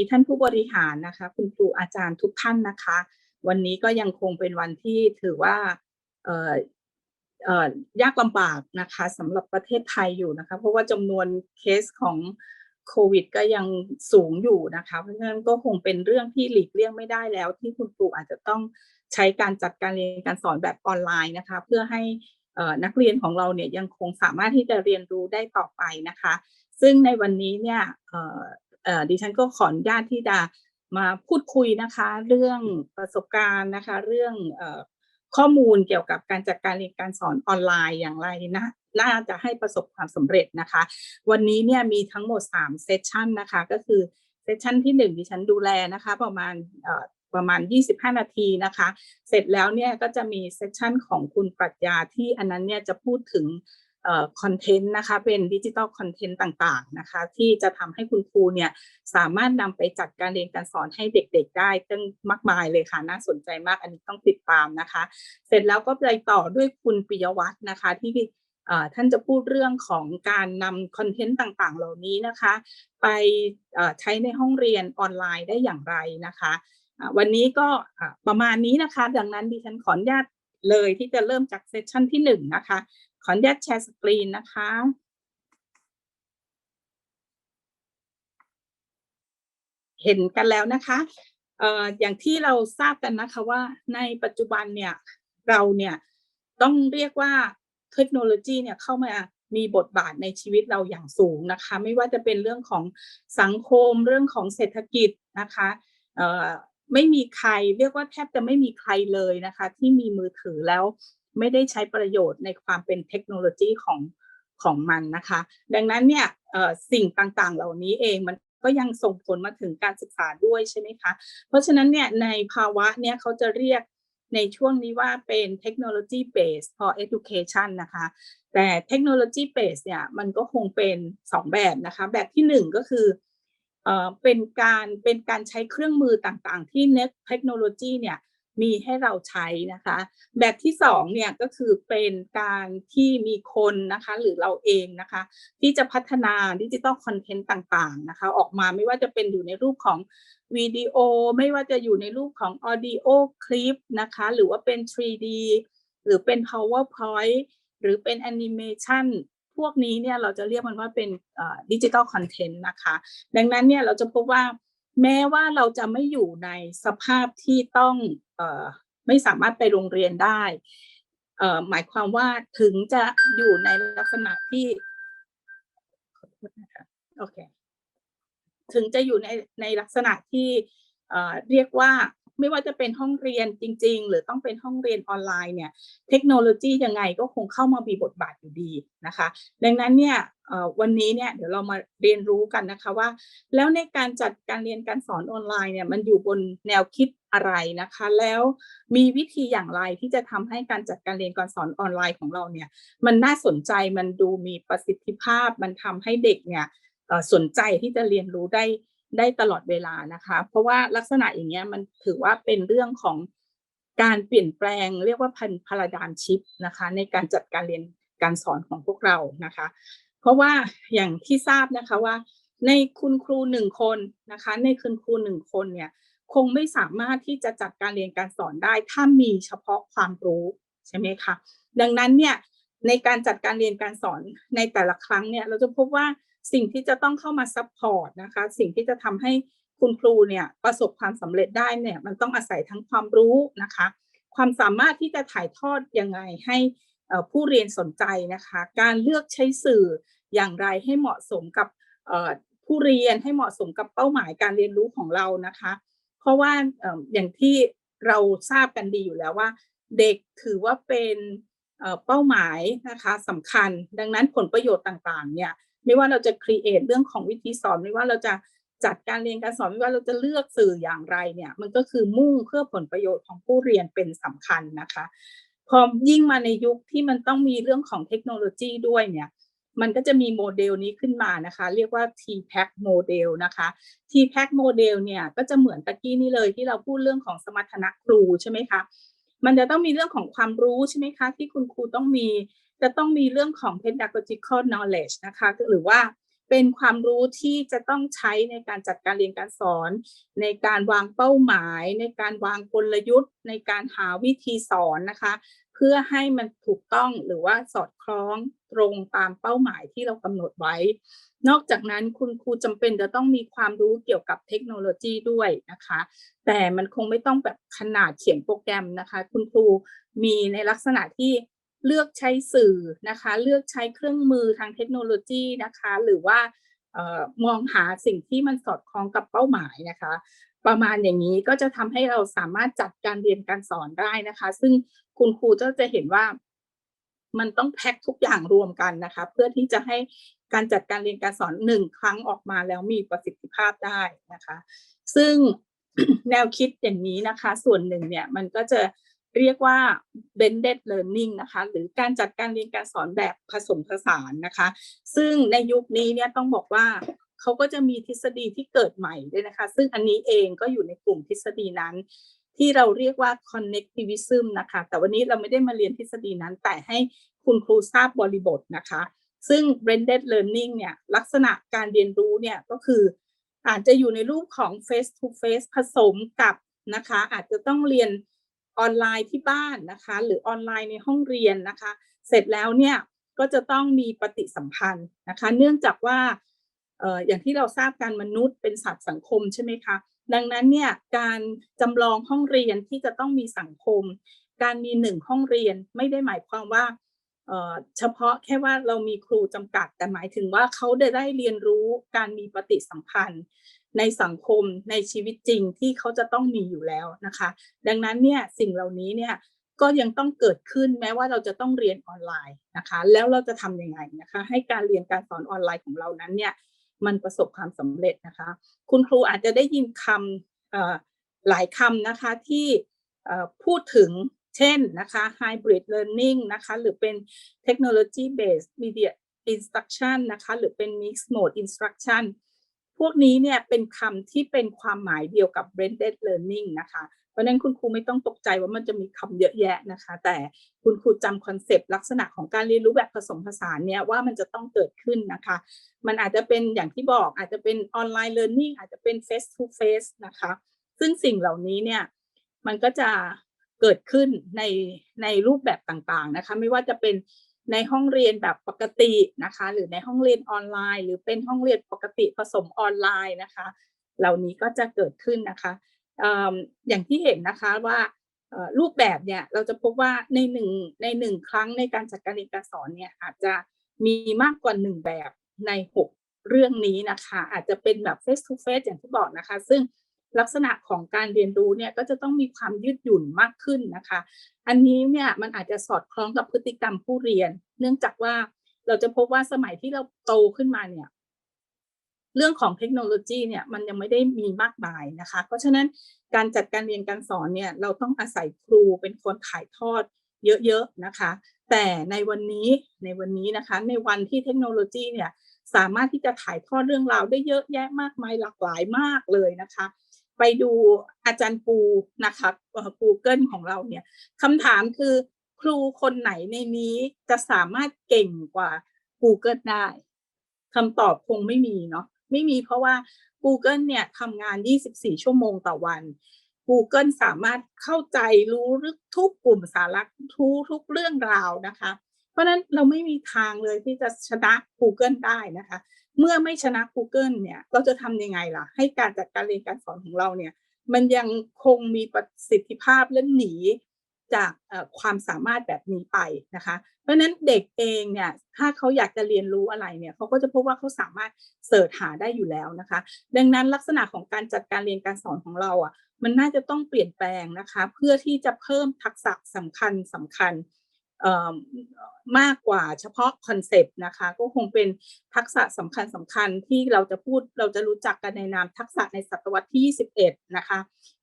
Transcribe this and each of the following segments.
ีท่านผู้บริหารนะคะ คุณครูอาจารย์ทุกท่านนะคะ วันนี้ก็ยังคงเป็นวันที่ถือว่าเอ่อเยากลำบากนะคะสำหรับประเทศไทยอยู่นะคะ เพราะว่าจำนวนเคสของโควิด ก็ยังสูงอยู่นะคะ เพราะฉะนั้นก็คงเป็นเรื่องที่หลีกเลี่ยงไม่ได้แล้ว ที่คุณครูอาจจะต้องใช้การจัดการเรียนการสอนแบบออนไลน์นะคะ เพื่อให้นักเรียนของเราเนี่ยยังคงสามารถที่จะเรียนรู้ได้ต่อไปนะคะ ซึ่งในวันนี้เนี่ย ดิฉันก็ขออนุญาตที่จะมาพูดคุยนะคะ เรื่องประสบการณ์นะคะ เรื่องอข้อมูลเกี่ยวกับการจัดการเรียนการสอนออนไลน์อย่างไรนะน่าจะให้ประสบความสำเร็จนะคะ วันนี้เนี่ยมีทั้งหมด 3 เซสชันนะคะ ก็คือเซสชันที่ 1 ดิฉันดูแลนะคะ ประมาณประมาณ 25 นาทีนะคะ เสร็จแล้วเนี่ยก็จะมีเซสชันของคุณปรัชญาที่อันนั้นเนี่ยจะพูดถึง คอนเทนต์นะคะเป็นดิจิทัลคอนเทนต์ต่างๆนะคะที่จะทำให้คุณครูเนี่ยสามารถนำไปจัดการเรียนการสอนให้เด็กๆ ได้ตั้งมากมายเลยค่ะน่าสนใจมากอันนี้ต้องติดตามนะคะ เสร็จแล้วก็ไปต่อด้วยคุณปิยวัฒน์นะคะที่ท่านจะพูดเรื่องของการนำคอนเทนต์ต่างๆ เหล่านี้นะคะ ไปใช้ในห้องเรียนออนไลน์ได้อย่างไรนะคะวันนี้ก็ประมาณนี้นะคะ ดังนั้นดิฉันขออนุญาตเลยที่จะเริ่มจากเซสชันที่หนึ่งนะคะ ขออนุญาตแชร์สกรีนนะคะ เห็นกันแล้วนะคะเอ่ออย่างที่เราทราบกันนะคะว่าในปัจจุบันเนี่ยเราเนี่ยต้องเรียกว่าเทคโนโลยีเนี่ยเข้ามามีบทบาทในชีวิตเราอย่างสูงนะคะ ไม่ว่าจะเป็นเรื่องของสังคมเรื่องของเศรษฐกิจนะคะเอ่อไม่มีใครเรียกว่าแทบจะไม่มีใครเลยนะคะ ที่มีมือถือแล้ว ไม่ได้ใช้ประโยชน์ในความเป็นเทคโนโลยีของของมันนะคะ ดังนั้นเนี่ยสิ่งต่างๆ เหล่านี้เองมันก็ยังส่งผลมาถึงการศึกษาด้วยใช่ไหมคะ เพราะฉะนั้นเนี่ยในภาวะเนี่ยเขาจะเรียกในช่วงนี้ว่าเป็น technology based for education นะคะ แต่ technology based เนี่ยมันก็คงเป็น 2 แบบนะคะ แบบที่ 1 ก็คือเออเป็นการเป็นการใช้เครื่องมือต่างๆ ที่เทคโนโลยีเนี่ย มีให้เราใช้นะคะ แบบที่สองเนี่ยก็คือเป็นการที่มีคนนะคะหรือเราเองนะคะ ที่จะพัฒนาดิจิตอลคอนเทนต์ต่างๆนะคะ ออกมาไม่ว่าจะเป็นอยู่ในรูปของวิดีโอ ไม่ว่าจะอยู่ในรูปของออดิโอคลิปนะคะ หรือว่าเป็น 3D หรือเป็น PowerPoint หรือเป็นแอนิเมชันพวกนี้เนี่ยเราจะเรียกมันว่าเป็นดิจิตอลคอนเทนต์นะคะ ดังนั้นเนี่ยเราจะพบว่า แม้ว่าเราจะไม่อยู่ในสภาพที่ต้องออไม่สามารถไปโรงเรียนได้หมายความว่าถึงจะอยู่ในลักษณะที่โอเคถึงจะอยู่ในในลักษณะที่เรียกว่า ไม่ว่าจะเป็นห้องเรียนจริง ๆ หรือต้องเป็นห้องเรียนออนไลน์เนี่ยเทคโนโลยียังไงก็คงเข้ามามีบทบาทอยู่ดีนะคะ ดังนั้นเนี่ยวันนี้เนี่ยเดี๋ยวเรามาเรียนรู้กันนะคะว่า แล้วในการจัดการเรียนการสอนออนไลน์เนี่ยมันอยู่บนแนวคิดอะไรนะคะ แล้วมีวิธีอย่างไรที่จะทำให้การจัดการเรียนการสอนออนไลน์ของเราเนี่ยมันน่าสนใจมันดูมีประสิทธิภาพ มันทำให้เด็กเนี่ยสนใจที่จะเรียนรู้ได้ ได้ตลอดเวลานะคะ เพราะว่าลักษณะอย่างเงี้ยมันถือว่าเป็นเรื่องของการเปลี่ยนแปลงเรียกว่าพันพาราดามชิปนะคะ ในการจัดการเรียนการสอนของพวกเรานะคะ เพราะว่าอย่างที่ทราบนะคะว่า ในคุณครูหนึ่งคนนะคะ ในคุณครูหนึ่งคนเนี่ยคงไม่สามารถที่จะจัดการเรียนการสอนได้ ถ้ามีเฉพาะความรู้ใช่ไหมคะดังนั้นเนี่ยในการจัดการเรียนการสอนในแต่ละครั้งเนี่ยเราจะพบว่า สิ่งที่จะต้องเข้ามาซัพพอร์ตนะคะ สิ่งที่จะทำให้คุณครูเนี่ยประสบความสำเร็จได้เนี่ยมันต้องอาศัยทั้งความรู้นะคะ ความสามารถที่จะถ่ายทอดยังไงให้ผู้เรียนสนใจนะคะ การเลือกใช้สื่ออย่างไรให้เหมาะสมกับผู้เรียนให้เหมาะสมกับเป้าหมายการเรียนรู้ของเรานะคะ เพราะว่าอย่างที่เราทราบกันดีอยู่แล้วว่า เด็กถือว่าเป็นเป้าหมายนะคะสำคัญ ดังนั้นผลประโยชน์ต่างๆเนี่ย ไม่ว่าเราจะครีเอทเรื่องของวิธีสอนไม่ว่าเราจะจัดการเรียนการสอนไม่ว่าเราจะเลือกสื่ออย่างไรเนี่ยมันก็คือมุ่งเพื่อผลประโยชน์ของผู้เรียนเป็นสำคัญนะคะพอยิ่งมาในยุคที่มันต้องมีเรื่องของเทคโนโลยีด้วยเนี่ยมันก็จะมีโมเดลนี้ขึ้นมานะคะ เรียกว่า TPAC โมเดลนะคะ TPAC โมเดลเนี่ยก็จะเหมือนตะกี้นี่เลยที่เราพูดเรื่องของสมรรถนะครูใช่ไหมคะมันจะต้องมีเรื่องของความรู้ใช่ไหมคะที่คุณครูต้องมี จะต้องมีเรื่องของ pedagogical knowledge นะคะหรือว่าเป็นความรู้ที่จะต้องใช้ในการจัดการเรียนการสอน ในการวางเป้าหมาย ในการวางกลยุทธ์ ในการหาวิธีสอนนะคะ เพื่อให้มันถูกต้องหรือว่าสอดคล้องตรงตามเป้าหมายที่เรากำหนดไว้ นอกจากนั้นคุณครูจำเป็นจะต้องมีความรู้เกี่ยวกับเทคโนโลยีด้วยนะคะ แต่มันคงไม่ต้องแบบขนาดเขียนโปรแกรมนะคะ คุณครูมีในลักษณะที่ เลือกใช้สื่อนะคะ เลือกใช้เครื่องมือทางเทคโนโลยีนะคะ หรือว่าออมองหาสิ่งที่มันสอดคล้องกับเป้าหมายนะคะ ประมาณอย่างนี้ก็จะทำให้เราสามารถจัดการเรียนการสอนได้นะคะ ซึ่งคุณครูก็จะเห็นว่ามันต้องแพ็คทุกอย่างรวมกันนะคะ เพื่อที่จะให้การจัดการเรียนการสอนหนึ่งครั้งออกมาแล้วมีประสิทธิภาพได้นะคะ ซึ่งแนวคิดอย่างนี้นะคะ ส่วนหนึ่งเนี่ยมันก็จะ เรียกว่า blended learning นะคะหรือการจัดการเรียนการสอนแบบผสมผสานนะคะ ซึ่งในยุคนี้เนี่ยต้องบอกว่าเขาก็จะมีทฤษฎีที่เกิดใหม่ด้วยนะคะ ซึ่งอันนี้เองก็อยู่ในกลุ่มทฤษฎีนั้น ที่เราเรียกว่า connectivism นะคะ แต่วันนี้เราไม่ได้มาเรียนทฤษฎีนั้น แต่ให้คุณครูทราบบริบทนะคะ ซึ่ง blended learning เนี่ยลักษณะการเรียนรู้เนี่ยก็คือ อาจจะอยู่ในรูปของ face to face ผสมกับนะคะ อาจจะต้องเรียน ออนไลน์ที่บ้านนะคะ หรือออนไลน์ในห้องเรียนนะคะ เสร็จแล้วเนี่ยก็จะต้องมีปฏิสัมพันธ์นะคะ เนื่องจากว่าอย่างที่เราทราบการมนุษย์เป็นสัตว์สังคมใช่ไหมคะดังนั้นเนี่ยการจำลองห้องเรียนที่จะต้องมีสังคม การมีหนึ่งห้องเรียนไม่ได้หมายความว่าเฉพาะแค่ว่าเรามีครูจำกัด แต่หมายถึงว่าเขาได้ได้เรียนรู้การมีปฏิสัมพันธ์ ในสังคมในชีวิตจริงที่เขาจะต้องมีอยู่แล้วนะคะ ดังนั้นเนี่ยสิ่งเหล่านี้เนี่ยก็ยังต้องเกิดขึ้นแม้ว่าเราจะต้องเรียนออนไลน์นะคะ แล้วเราจะทำยังไงนะคะ ให้การเรียนการสอนออนไลน์ของเรานั้นเนี่ยมันประสบความสำเร็จนะคะ คุณครูอาจจะได้ยินคำหลายคำนะคะที่พูดถึงเช่นนะคะ hybrid learning นะคะหรือเป็น technology based media instruction นะคะหรือเป็น mixed mode instruction พวกนี้เนี่ยเป็นคำที่เป็นความหมายเดียวกับ blended learning นะคะ เพราะนั้นคุณครูไม่ต้องตกใจว่ามันจะมีคำเยอะแยะนะคะ แต่คุณครูจำคอนเซปต์ลักษณะของการเรียนรู้แบบผสมผสานเนี่ยว่ามันจะต้องเกิดขึ้นนะคะ มันอาจจะเป็นอย่างที่บอกอาจจะเป็นออนไลน์ learning อาจจะเป็น face to face นะคะ ซึ่งสิ่งเหล่านี้เนี่ยมันก็จะเกิดขึ้นในในรูปแบบต่างๆนะคะ ไม่ว่าจะเป็น ในห้องเรียนแบบปกตินะคะ หรือในห้องเรียนออนไลน์ หรือเป็นห้องเรียนปกติผสมออนไลน์นะคะ เหล่านี้ก็จะเกิดขึ้นนะคะอย่างที่เห็นนะคะว่ารูปแบบเนี่ยเราจะพบว่าในหนึ่งในหนึ่งครั้งในการจัดการเรียนการสอนเนี่ยอาจจะมีมากกว่าหนึ่งแบบในหกเรื่องนี้นะคะ อาจจะเป็นแบบ face to face อย่างที่บอกนะคะ ซึ่ง ลักษณะของการเรียนรู้เนี่ยก็จะต้องมีความยืดหยุ่นมากขึ้นนะคะ อันนี้เนี่ยมันอาจจะสอดคล้องกับพฤติกรรมผู้เรียน เนื่องจากว่าเราจะพบว่าสมัยที่เราโตขึ้นมาเนี่ยเรื่องของเทคโนโลยีเนี่ยมันยังไม่ได้มีมากมายนะคะ เพราะฉะนั้นการจัดการเรียนการสอนเนี่ยเราต้องอาศัยครูเป็นคนถ่ายทอดเยอะๆนะคะ แต่ในวันนี้ในวันนี้นะคะ ในวันที่เทคโนโลยีเนี่ยสามารถที่จะถ่ายทอดเรื่องราวได้เยอะแยะมากมายหลากหลายมากเลยนะคะ ไปดูอาจารย์ปูนะคะกูเกิลของเราเนี่ยคำถามคือครูคนไหนในนี้จะสามารถเก่งกว่า Google ได้คำตอบคงไม่มีเนาะไม่มีเพราะว่า Google เนี่ยทำงาน 24 ชั่วโมงต่อวัน Google สามารถเข้าใจรู้ลึกทุกกลุ่มสาระทุกทุกเรื่องราวนะคะ เพราะฉะนั้นเราไม่มีทางเลยที่จะชนะ Google ได้นะคะ เมื่อไม่ชนะ Google เนี่ยเราจะทำยังไงล่ะ ให้การจัดการเรียนการสอนของเราเนี่ยมันยังคงมีประสิทธิภาพและหนีจากความสามารถแบบนี้ไปนะคะ เพราะฉะนั้นเด็กเองเนี่ยถ้าเขาอยากจะเรียนรู้อะไรเนี่ยเขาก็จะพบว่าเขาสามารถเสิร์ชหาได้อยู่แล้วนะคะ ดังนั้นลักษณะของการจัดการเรียนการสอนของเราอะมันน่าจะต้องเปลี่ยนแปลงนะคะ เพื่อที่จะเพิ่มทักษะสำคัญสำคัญ มากกว่าเฉพาะคอนเซปต์นะคะ ก็คงเป็นทักษะสำคัญสำคัญที่เราจะพูดเราจะรู้จักกันในนามทักษะในศตวรรษที่ 21 นะคะ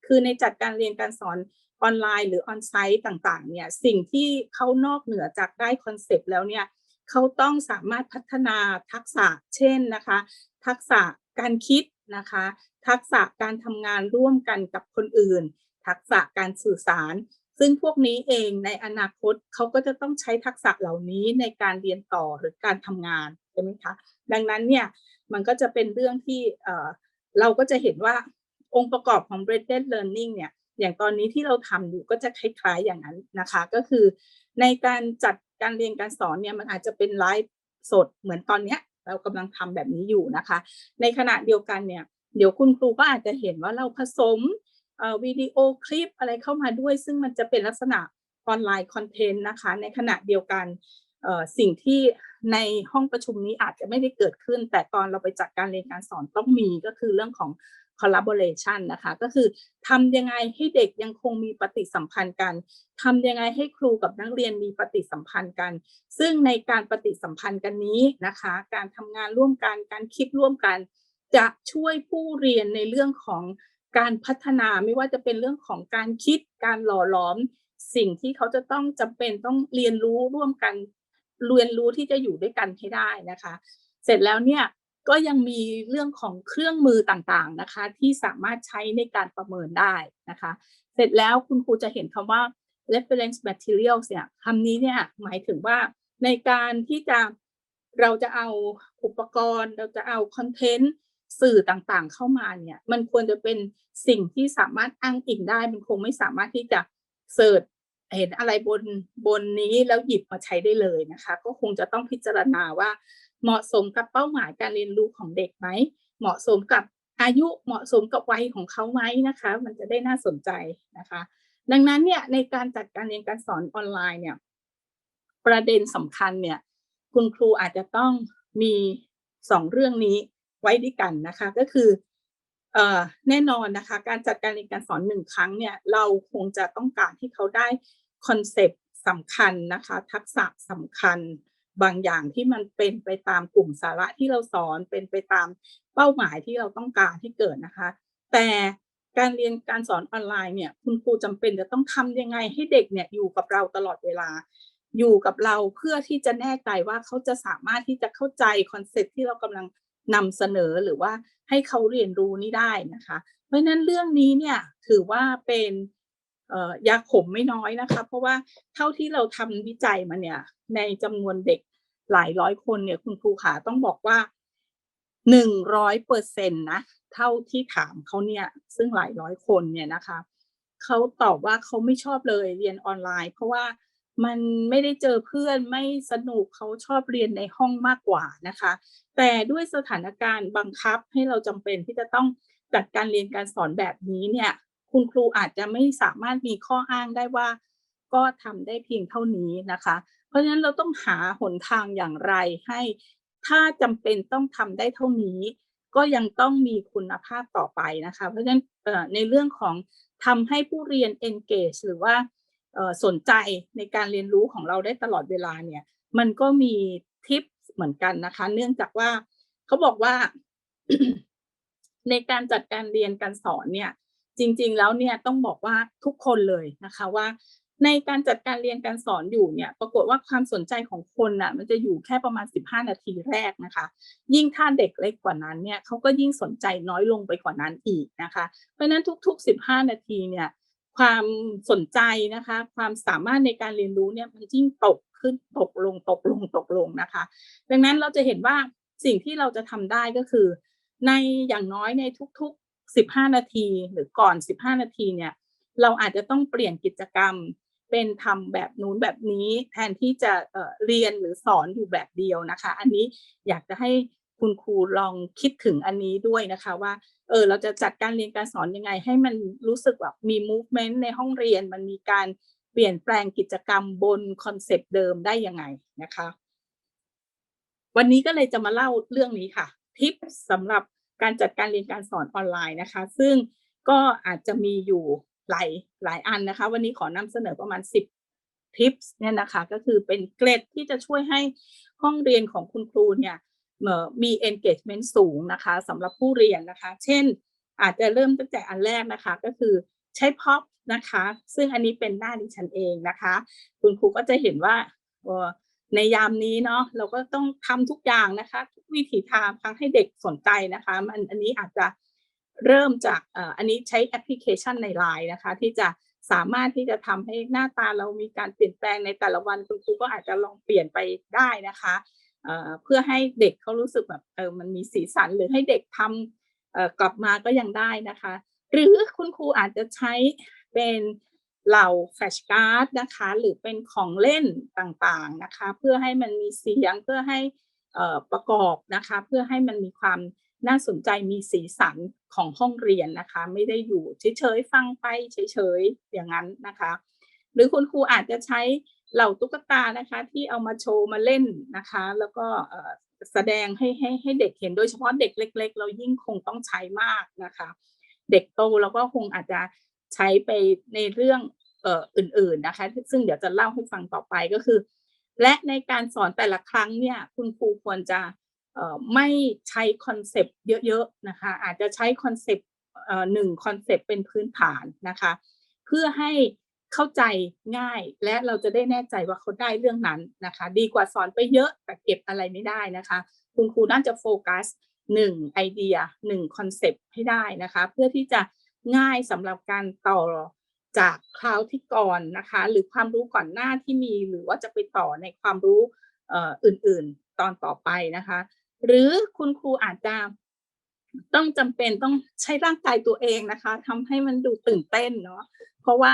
คือในจัดการเรียนการสอนออนไลน์หรือออนไซต์ต่างๆเนี่ยสิ่งที่เขานอกเหนือจากได้คอนเซปต์แล้วเนี่ยเขาต้องสามารถพัฒนาทักษะเช่นนะคะ ทักษะการคิดนะคะ ทักษะการทำงานร่วมกันกับคนอื่น ทักษะการสื่อสาร ซึ่งพวกนี้เองในอนาคตเขาก็จะต้องใช้ทักษะเหล่านี้ในการเรียนต่อหรือการทำงานใช่ไหมคะดังนั้นเนี่ยมันก็จะเป็นเรื่องที่เราก็จะเห็นว่าองค์ประกอบของ blended learning เนี่ยอย่างตอนนี้ที่เราทำอยู่ก็จะคล้ายๆอย่างนั้นนะคะ ก็คือในการจัดการเรียนการสอนเนี่ยมันอาจจะเป็นไลฟ์สดเหมือนตอนเนี้ยเรากำลังทำแบบนี้อยู่นะคะ ในขณะเดียวกันเนี่ยเดี๋ยวคุณครูก็อาจจะเห็นว่าเราผสม วิดีโอคลิปอะไรเข้ามาด้วย ซึ่งมันจะเป็นลักษณะออนไลน์คอนเทนต์นะคะ ในขณะเดียวกันสิ่งที่ในห้องประชุมนี้อาจจะไม่ได้เกิดขึ้น แต่ตอนเราไปจัดการเรียนการสอนต้องมีก็คือเรื่องของ collaboration นะคะ ก็คือทำยังไงให้เด็กยังคงมีปฏิสัมพันธ์กันทำยังไงให้ครูกับนักเรียนมีปฏิสัมพันธ์กัน ซึ่งในการปฏิสัมพันธ์กันนี้นะคะ การทำงานร่วมกันการคิดร่วมกัน จะช่วยผู้เรียนในเรื่องของ การพัฒนาไม่ว่าจะเป็นเรื่องของการคิดการหล่อหลอม สิ่งที่เขาจะต้องจำเป็นต้องเรียนรู้ร่วมกันเรียนรู้ที่จะอยู่ด้วยกันให้ได้นะคะ เสร็จแล้วเนี่ยก็ยังมีเรื่องของเครื่องมือต่างๆนะคะ ที่สามารถใช้ในการประเมินได้นะคะ เสร็จแล้วคุณครูจะเห็นคำว่า reference materials เนี่ยคำนี้เนี่ยหมายถึงว่าในการที่จะเราจะเอาอุปกรณ์ เราจะเอาคอนเทนต์ สื่อต่างๆเข้ามาเนี่ยมันควรจะเป็นสิ่งที่สามารถอ้างอิงได้ มันคงไม่สามารถที่จะเสิร์ชเห็นอะไรบนบนนี้แล้วหยิบมาใช้ได้เลยนะคะ ก็คงจะต้องพิจารณาว่า เหมาะสมกับเป้าหมายการเรียนรู้ของเด็กไหมเหมาะสมกับอายุเหมาะสมกับวัยของเขาไหมนะคะ มันจะได้น่าสนใจนะคะ ดังนั้นเนี่ยในการจัดการเรียนการสอนออนไลน์เนี่ยประเด็นสำคัญเนี่ยคุณครูอาจจะต้องมีสองเรื่องนี้ ไว้ด้วยกันนะคะก็คือแน่นอนนะคะ การจัดการเรียนการสอนหนึ่งครั้งเนี่ยเราคงจะต้องการที่เขาได้คอนเซปต์สำคัญนะคะ ทักษะสำคัญบางอย่างที่มันเป็นไปตามกลุ่มสาระที่เราสอนเป็นไปตามเป้าหมายที่เราต้องการให้เกิดนะคะ แต่การเรียนการสอนออนไลน์เนี่ยคุณครูจำเป็นจะต้องทำยังไงให้เด็กเนี่ยอยู่กับเราตลอดเวลา อยู่กับเราเพื่อที่จะแน่ใจว่าเขาจะสามารถที่จะเข้าใจคอนเซ็ปที่เรากำลัง นำเสนอหรือว่าให้เขาเรียนรู้นี่ได้นะคะ เพราะฉะนั้นเรื่องนี้เนี่ยถือว่าเป็นยาขมไม่น้อยนะคะ เพราะว่าเท่าที่เราทำวิจัยมาเนี่ยในจำนวนเด็กหลายร้อยคนเนี่ยคุณครูขาต้องบอกว่าหนึ่งร้อยเปอร์เซ็นต์นะเท่าที่ถามเขาเนี่ยซึ่งหลายร้อยคนเนี่ยนะคะเขาตอบว่าเขาไม่ชอบเลยเรียนออนไลน์ เพราะว่า มันไม่ได้เจอเพื่อนไม่สนุกเขาชอบเรียนในห้องมากกว่านะคะ แต่ด้วยสถานการณ์บังคับให้เราจำเป็นที่จะต้องจัดการเรียนการสอนแบบนี้เนี่ยคุณครูอาจจะไม่สามารถมีข้ออ้างได้ว่า ก็ทำได้เพียงเท่านี้นะคะ เพราะฉะนั้นเราต้องหาหนทางอย่างไรให้ ถ้าจำเป็นต้องทำได้เท่านี้ ก็ยังต้องมีคุณภาพต่อไปนะคะ เพราะฉะนั้นในเรื่องของทำให้ผู้เรียน engage หรือว่า สนใจในการเรียนรู้ของเราได้ตลอดเวลาเนี่ย มันก็มีทิปเหมือนกันนะคะ เนื่องจากว่าเขาบอกว่า ในการจัดการเรียนการสอนเนี่ย จริง ๆ แล้วเนี่ยต้องบอกว่าทุกคนเลยนะคะว่าในการจัดการเรียนการสอนอยู่เนี่ย ปรากฏว่าความสนใจของคนน่ะ มันจะอยู่แค่ประมาณ 15 นาทีแรกนะคะ ยิ่งถ้าเด็กเล็กกว่านั้นเนี่ยเขาก็ยิ่งสนใจน้อยลงไปกว่านั้นอีกนะคะ เพราะฉะนั้นทุก ๆ 15 นาทีเนี่ย ความสนใจนะคะ ความสามารถในการเรียนรู้เนี่ยมันยิ่งตกขึ้นตกลงตกลงตกลงนะคะ ดังนั้นเราจะเห็นว่าสิ่งที่เราจะทำได้ก็คือ ในอย่างน้อยในทุกๆ 15 นาที หรือก่อน 15 นาทีเนี่ยเราอาจจะต้องเปลี่ยนกิจกรรมเป็นทำแบบนู้นแบบนี้แทนที่จะเเรียนหรือสอนอยู่แบบเดียวนะคะ อันนี้อยากจะให้คุณครูลองคิดถึงอันนี้ด้วยนะคะว่า เออเราจะจัดการเรียนการสอนยังไง ให้มันรู้สึกแบบมี movement ในห้องเรียน มันมีการเปลี่ยนแปลงกิจกรรมบนคอนเซปต์เดิมได้ยังไงนะคะ วันนี้ก็เลยจะมาเล่าเรื่องนี้ค่ะ ทิปสำหรับการจัดการเรียนการสอนออนไลน์นะคะ ซึ่งก็อาจจะมีอยู่หลายหลายอันนะคะ วันนี้ขอนำเสนอประมาณ 10ทิปเนี่ยนะคะ ก็คือเป็นเกร็ดที่จะช่วยให้ห้องเรียนของคุณครูเนี่ย มี engagement สูงนะคะสำหรับผู้เรียนนะคะ เช่น อาจจะเริ่มตั้งแต่อันแรกนะคะ ก็คือใช้พ็อปนะคะ ซึ่งอันนี้เป็นหน้าดิฉันเองนะคะ คุณครูก็จะเห็นว่าในยามนี้เนาะเราก็ต้องทำทุกอย่างนะคะทุกวิถีทางทั้งให้เด็กสนใจนะคะมันอันนี้อาจจะเริ่มจากอันนี้ใช้แอปพลิเคชันในไลน์นะคะ ที่จะสามารถที่จะทำให้หน้าตาเรามีการเปลี่ยนแปลงในแต่ละวันคุณครูก็อาจจะลองเปลี่ยนไปได้นะคะ เพื่อให้เด็กเขารู้สึกแบบเออมันมีสีสันหรือให้เด็กทำกลับมาก็ยังได้นะคะ หรือคุณครูอาจจะใช้เป็นเหล่าแฟชการ์ดนะคะ หรือเป็นของเล่นต่างๆนะคะ เพื่อให้มันมีเสียงเพื่อให้อ่อประกอบนะคะ เพื่อให้มันมีความน่าสนใจมีสีสันของห้องเรียนนะคะ ไม่ได้อยู่เฉยๆฟังไปเฉยๆอย่างนั้นนะคะ หรือคุณครูอาจจะใช้ เหล่าตุ๊กตานะคะที่เอามาโชว์มาเล่นนะคะ แล้วก็แสดงให้ให้ให้เด็กเห็นโดยเฉพาะเด็กเล็ก ๆ เรายิ่งคงต้องใช้มากนะคะ เด็กโตเราก็คงอาจจะใช้ไปในเรื่องเอ่ออื่นๆนะคะ ซึ่งเดี๋ยวจะเล่าให้ฟังต่อไปก็คือ และในการสอนแต่ละครั้งเนี่ยคุณครูควรจะเอ่อไม่ใช้คอนเซปต์เยอะๆนะคะ อาจจะใช้คอนเซปต์เอ่อหนึ่งคอนเซปต์เป็นพื้นฐานนะคะ เพื่อให้ เข้าใจง่าย และเราจะได้แน่ใจว่าเขาได้เรื่องนั้นนะคะ ดีกว่าสอนไปเยอะแต่เก็บอะไรไม่ได้นะคะ คุณครูน่าจะโฟกัสหนึ่งไอเดียหนึ่งคอนเซปต์ให้ได้นะคะ เพื่อที่จะง่ายสำหรับการต่อจากคราวที่ก่อนนะคะ หรือความรู้ก่อนหน้าที่มี หรือว่าจะไปต่อในความรู้อื่นๆตอนต่อไปนะคะ หรือคุณครูอาจจะต้องจำเป็นต้องใช้ร่างกายตัวเองนะคะทำให้มันดูตื่นเต้นเนาะเพราะว่า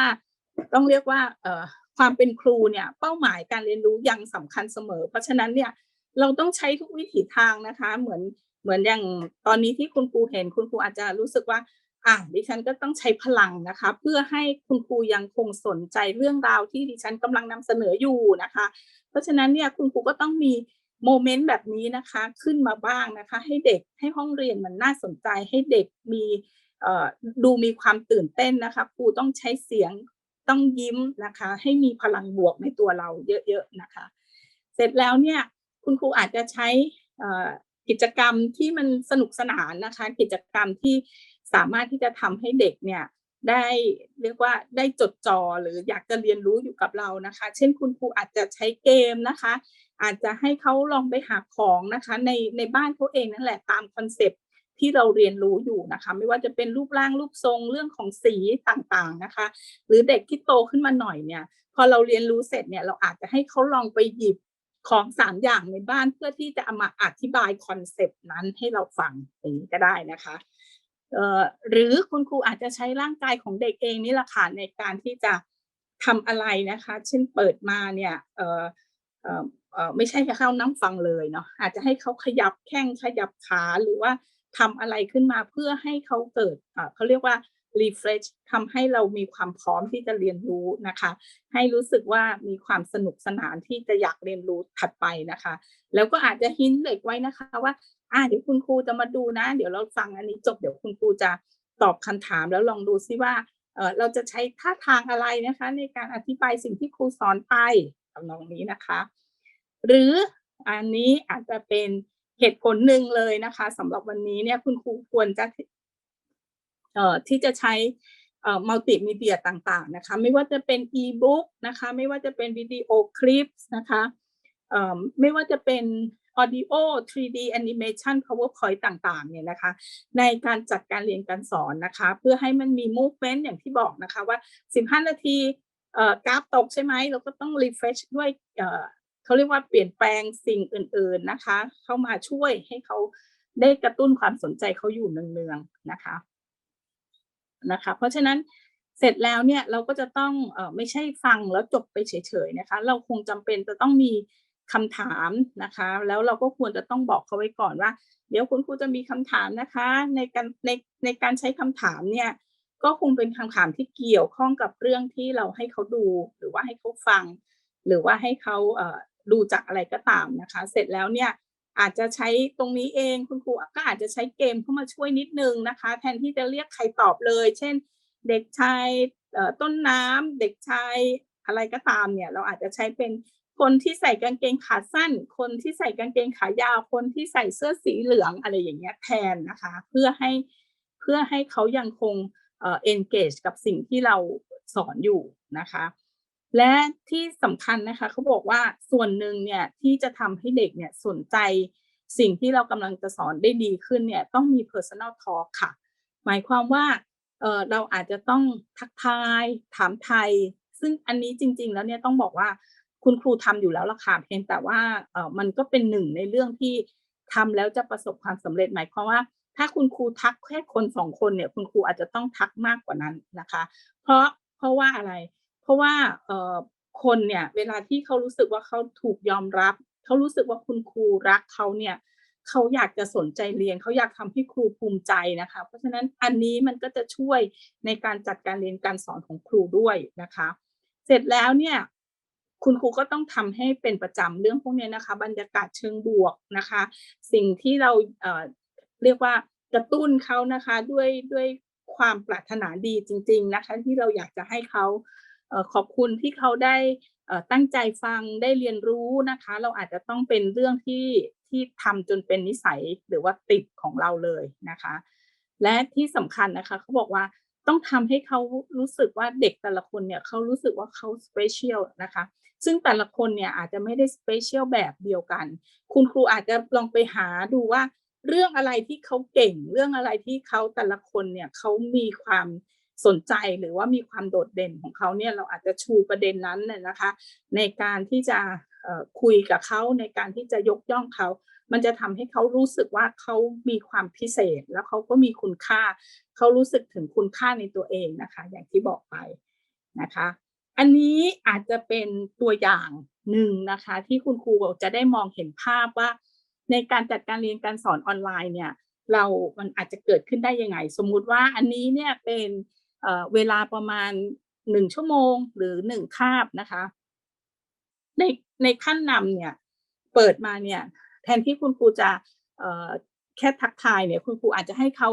ต้องเรียกว่าเอ่อความเป็นครูเนี่ยเป้าหมายการเรียนรู้ยังสำคัญเสมอ เพราะฉะนั้นเนี่ยเราต้องใช้ทุกวิถีทางนะคะ เหมือนเหมือนอย่างตอนนี้ที่คุณครูเห็นคุณครูอาจจะรู้สึกว่าอะดิฉันก็ต้องใช้พลังนะคะ เพื่อให้คุณครูยังคงสนใจเรื่องราวที่ดิฉันกำลังนำเสนออยู่นะคะ เพราะฉะนั้นเนี่ยคุณครูก็ต้องมีโมเมนต์แบบนี้นะคะขึ้นมาบ้างนะคะ ให้เด็กให้ห้องเรียนมันน่าสนใจให้เด็กมีดูมีความตื่นเต้นนะคะครูต้องใช้เสียง ต้องยิ้มนะคะ ให้มีพลังบวกในตัวเราเยอะๆนะคะ เสร็จแล้วเนี่ยคุณครูอาจจะใช้กิจกรรมที่มันสนุกสนานนะคะ กิจกรรมที่สามารถที่จะทำให้เด็กเนี่ยได้เรียกว่าได้จดจ่อหรืออยากจะเรียนรู้อยู่กับเรานะคะ เช่นคุณครูอาจจะใช้เกมนะคะ อาจจะให้เขาลองไปหาของนะคะ ในในบ้านเขาเองนั่นแหละตามคอนเซปต์ ที่เราเรียนรู้อยู่นะคะ ไม่ว่าจะเป็นรูปร่างรูปทรงเรื่องของสีต่างๆนะคะ หรือเด็กที่โตขึ้นมาหน่อยเนี่ยพอเราเรียนรู้เสร็จเนี่ยเราอาจจะให้เขาลองไปหยิบของสามอย่างในบ้านเพื่อที่จะเอามาอธิบายคอนเซปต์นั้นให้เราฟังอย่างนี้ก็ได้นะคะหรือคุณครูอาจจะใช้ร่างกายของเด็กเองนี่แหละค่ะในการที่จะทำอะไรนะคะ เช่นเปิดมาเนี่ยไม่ใช่แค่เข้านั่งฟังเลยเนาะอาจจะให้เขาขยับแข้งขยับขาหรือว่า ทำอะไรขึ้นมาเพื่อให้เขาเกิดเขาเรียกว่า refresh ทำให้เรามีความพร้อมที่จะเรียนรู้นะคะ ให้รู้สึกว่ามีความสนุกสนานที่จะอยากเรียนรู้ถัดไปนะคะ แล้วก็อาจจะหินเด็กไว้นะคะว่าอ่าเดี๋ยวคุณครูจะมาดูนะ เดี๋ยวเราฟังอันนี้จบเดี๋ยวคุณครูจะตอบคำถามแล้วลองดูซิว่าเออเราจะใช้ท่าทางอะไรนะคะ ในการอธิบายสิ่งที่ครูสอนไปทำนองนี้นะคะ หรืออันนี้อาจจะเป็น เหตุผลหนึ่งเลยนะคะสำหรับวันนี้เนี่ยคุณครูควรจะเอ่อที่จะใช้เอ่อมัลติมีเดียต่างๆนะคะ ไม่ว่าจะเป็นอีบุ๊กนะคะ ไม่ว่าจะเป็นวิดีโอคลิปนะคะเอ่อไม่ว่าจะเป็น audio 3D animation powerpoint ต่างๆ เนี่ยนะคะ ในการจัดการเรียนการสอนนะคะ เพื่อให้มันมี movement อย่างที่บอกนะคะว่า 15 นาทีกราฟตกใช่ไหมเราก็ต้อง refresh ด้วย เขาเรียกว่าเปลี่ยนแปลงสิ่งอื่น ๆนะคะ เข้ามาช่วยให้เขาได้กระตุ้นความสนใจเขาอยู่เนืองๆนะคะนะคะ เพราะฉะนั้นเสร็จแล้วเนี่ยเราก็จะต้องเอ่อไม่ใช่ฟังแล้วจบไปเฉยๆนะคะ เราคงจำเป็นจะต้องมีคำถามนะคะ แล้วเราก็ควรจะต้องบอกเขาไว้ก่อนว่า เดี๋ยวคุณครูจะมีคำถามนะคะ ในการในในการใช้คำถามเนี่ยก็คงเป็นคำถามที่เกี่ยวข้องกับเรื่องที่เราให้เขาดู หรือว่าให้เขาฟัง หรือว่าให้เขาเอ่อ ดูจากอะไรก็ตามนะคะ เสร็จแล้วเนี่ยอาจจะใช้ตรงนี้เองคุณครูก็อาจจะใช้เกมเข้ามาช่วยนิดนึงนะคะ แทนที่จะเรียกใครตอบเลย เช่น เด็กชายต้นน้ำเด็กชายอะไรก็ตามเนี่ย เราอาจจะใช้เป็นคนที่ใส่กางเกงขาสั้น คนที่ใส่กางเกงขายาว คนที่ใส่เสื้อสีเหลืองอะไรอย่างเงี้ยแทนนะคะ เพื่อให้เพื่อให้เขายังคงเอ่อ engage กับสิ่งที่เราสอนอยู่นะคะ และที่สำคัญนะคะเขาบอกว่าส่วนหนึ่งเนี่ยที่จะทำให้เด็กเนี่ยสนใจสิ่งที่เรากำลังจะสอนได้ดีขึ้นเนี่ยต้องมี personal talk ค่ะ หมายความว่าเเราอาจจะต้องทักทายถามไทย ซึ่งอันนี้จริง ๆ แล้วเนี่ยต้องบอกว่าคุณครูทำอยู่แล้วล่ะค่ะเพียงแต่ว่ามันก็เป็นหนึ่งในเรื่องที่ทำแล้วจะประสบความสำเร็จหมายความว่าถ้าคุณครูทักแค่คนสองคนเนี่ยคุณครูอาจจะต้องทักมากกว่านั้นนะคะ เพราะเพราะว่าอะไร เพราะว่าคนเนี่ยเวลาที่เขารู้สึกว่าเขาถูกยอมรับ เขารู้สึกว่าคุณครูรักเขาเนี่ยเขาอยากจะสนใจเรียนเขาอยากทำให้ครูภูมิใจนะคะ เพราะฉะนั้นอันนี้มันก็จะช่วยในการจัดการเรียนการสอนของครูด้วยนะคะ เสร็จแล้วเนี่ยคุณครูก็ต้องทำให้เป็นประจำเรื่องพวกนี้นะคะ บรรยากาศเชิงบวกนะคะ สิ่งที่เราเเรียกว่ากระตุ้นเขานะคะด้วยด้วยความปรารถนาดีจริง ๆนะคะ ที่เราอยากจะให้เขา ขอบคุณที่เขาได้ตั้งใจฟังได้เรียนรู้นะคะ เราอาจจะต้องเป็นเรื่องที่ที่ทำจนเป็นนิสัยหรือว่าติดของเราเลยนะคะ และที่สำคัญนะคะเขาบอกว่าต้องทำให้เขารู้สึกว่าเด็กแต่ละคนเนี่ยเขารู้สึกว่าเขาสเปเชียลนะคะ ซึ่งแต่ละคนเนี่ยอาจจะไม่ได้สเปเชียลแบบเดียวกัน คุณครูอาจจะลองไปหาดูว่าเรื่องอะไรที่เขาเก่ง เรื่องอะไรที่เขาแต่ละคนเนี่ยเขามีความ สนใจหรือว่ามีความโดดเด่นของเขาเนี่ยเราอาจจะชูประเด็นนั้นน่ะนะคะ ในการที่จะคุยกับเขาในการที่จะยกย่องเขา มันจะทำให้เขารู้สึกว่าเขามีความพิเศษ แล้วเขาก็มีคุณค่า เขารู้สึกถึงคุณค่าในตัวเองนะคะ อย่างที่บอกไปนะคะ อันนี้อาจจะเป็นตัวอย่างหนึ่งนะคะ ที่คุณครูจะได้มองเห็นภาพว่า ในการจัดการเรียนการสอนออนไลน์เนี่ย เรา มันอาจจะเกิดขึ้นได้ยังไง สมมุติว่าอันนี้เนี่ยเป็น เวลาประมาณ1ชั่วโมงหรือ1คาบนะคะ ในในขั้นนำเนี่ย เปิดมาเนี่ย แทนที่คุณครูจะแค่ทักทายเนี่ย คุณครูอาจจะให้เขา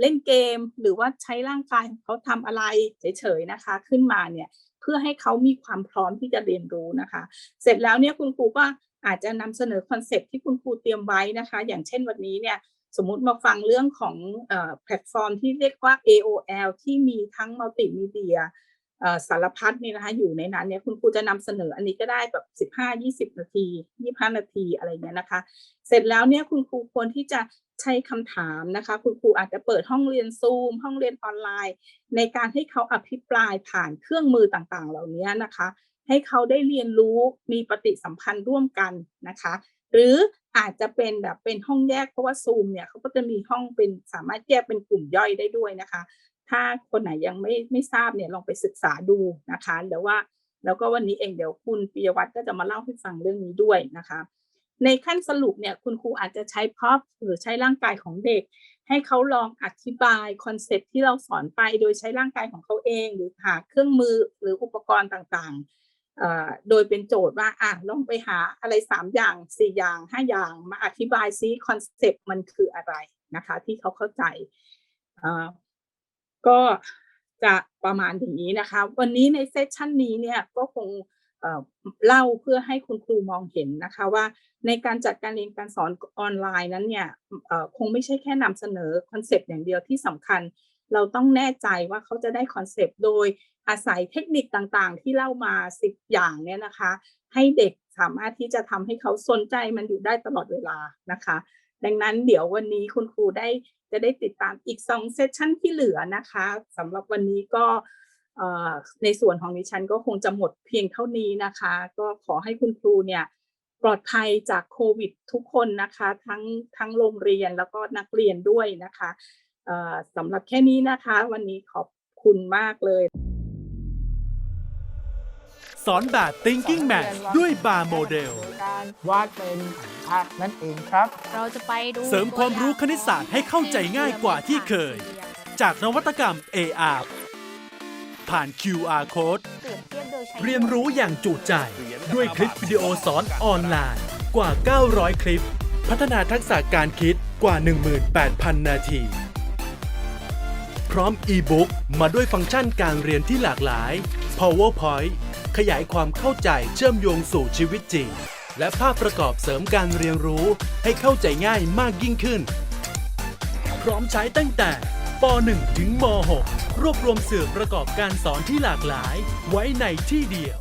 เล่นเกมหรือว่าใช้ร่างกายของเขาทำอะไรเฉยๆนะคะ ขึ้นมาเนี่ยเพื่อให้เขามีความพร้อมที่จะเรียนรู้นะคะ เสร็จแล้วเนี่ยคุณครูก็อาจจะนำเสนอคอนเซปต์ที่คุณครูเตรียมไว้นะคะ อย่างเช่นวันนี้เนี่ย สมมุติมาฟังเรื่องของอแพลตฟอร์มที่เรียกว่า AOL ที่มีทั้งมัลติมีเดียสารพัดนี่นะคะอยู่ในนั้นเนี่ยคุณครูจะนำเสนออันนี้ก็ได้แบบ 15-20 นาที 25 นาทีอะไรเงี้ยนะคะ เสร็จแล้วเนี่ยคุณครูควรที่จะใช้คำถามนะคะ คุณครูอาจจะเปิดห้องเรียน Zoom ห้องเรียนออนไลน์ ในการให้เขาอภิปรายผ่านเครื่องมือต่างๆ เหล่านี้นะคะ ให้เขาได้เรียนรู้มีปฏิสัมพันธ์ร่วมกันนะคะ หรือ อาจจะเป็นแบบเป็นห้องแยกเพราะว่า Zoom เนี่ยเขาก็จะมีห้องเป็นสามารถแยกเป็นกลุ่มย่อยได้ด้วยนะคะ ถ้าคนไหนยังไม่ไม่ทราบเนี่ยลองไปศึกษาดูนะคะแล้วว่าแล้วก็วันนี้เองเดี๋ยวคุณปิยวัฒน์ก็จะมาเล่าให้ฟังเรื่องนี้ด้วยนะคะ ในขั้นสรุปเนี่ยคุณครูอาจจะใช้พอพหรือใช้ร่างกายของเด็ก ให้เขาลองอธิบายคอนเซปที่เราสอนไปโดยใช้ร่างกายของเขาเอง หรือหาเครื่องมือหรืออุปกรณ์ต่างๆ โดยเป็นโจทย์ว่าอะลองไปหาอะไร 3 อย่าง 4 อย่าง 5 อย่างมาอธิบายซิคอนเซปต์มันคืออะไรนะคะ ที่เขาเข้าใจอ่อก็จะประมาณอย่างนี้นะคะ วันนี้ในเซสชันนี้เนี่ยก็คงเอ่อเล่าเพื่อให้คุณครูมองเห็นนะคะว่าในการจัดการเรียนการสอนออนไลน์นั้นเนี่ยเอ่อคงไม่ใช่แค่นำเสนอคอนเซปต์อย่างเดียวที่สำคัญ เราต้องแน่ใจว่าเขาจะได้คอนเซปต์โดยอาศัยเทคนิคต่างๆ ที่เล่ามา10อย่างเนี่ยนะคะ ให้เด็กสามารถที่จะทำให้เขาสนใจมันอยู่ได้ตลอดเวลานะคะ ดังนั้นเดี๋ยววันนี้คุณครูได้จะได้ติดตามอีก2เซสชันที่เหลือนะคะสำหรับวันนี้ก็ในส่วนของดิฉันก็คงจะหมดเพียงเท่านี้นะคะ ก็ขอให้คุณครูเนี่ยปลอดภัยจากโควิดทุกคนนะคะ ทั้งทั้งโรงเรียนแล้วก็นักเรียนด้วยนะคะ สำหรับแค่นี้นะคะ วันนี้ขอบคุณมากเลย สอนแบบ Thinking Match ด้วยบาร์โมเดล การวาดเป็นภาพนั่นเองครับ เราจะไปดูเสริมความรู้คณิตศาสตร์ให้เข้าใจง่ายกว่าที่เคย จากนวัตกรรม AR ผ่าน QR Code เปรียบเทียบโดยใช้เรียนรู้อย่างจุใจ ด้วยคลิปวิดีโอสอนออนไลน์กว่า 900 คลิป พัฒนาทักษะการคิดกว่า 18,000 นาทีพ ร้อมอีบุ๊กมาด้วยฟังก์ชันการเรียนที่หลากหลาย PowerPoint ขยายความเข้าใจเชื่อมโยงสู่ชีวิตจริง และภาพประกอบเสริมการเรียนรู้ให้เข้าใจง่ายมากยิ่งขึ้น พร้อมใช้ตั้งแต่ป .1 ถึงม .6 รวบรวมสื่อประกอบการสอนที่หลากหลายไว้ในที่เดียว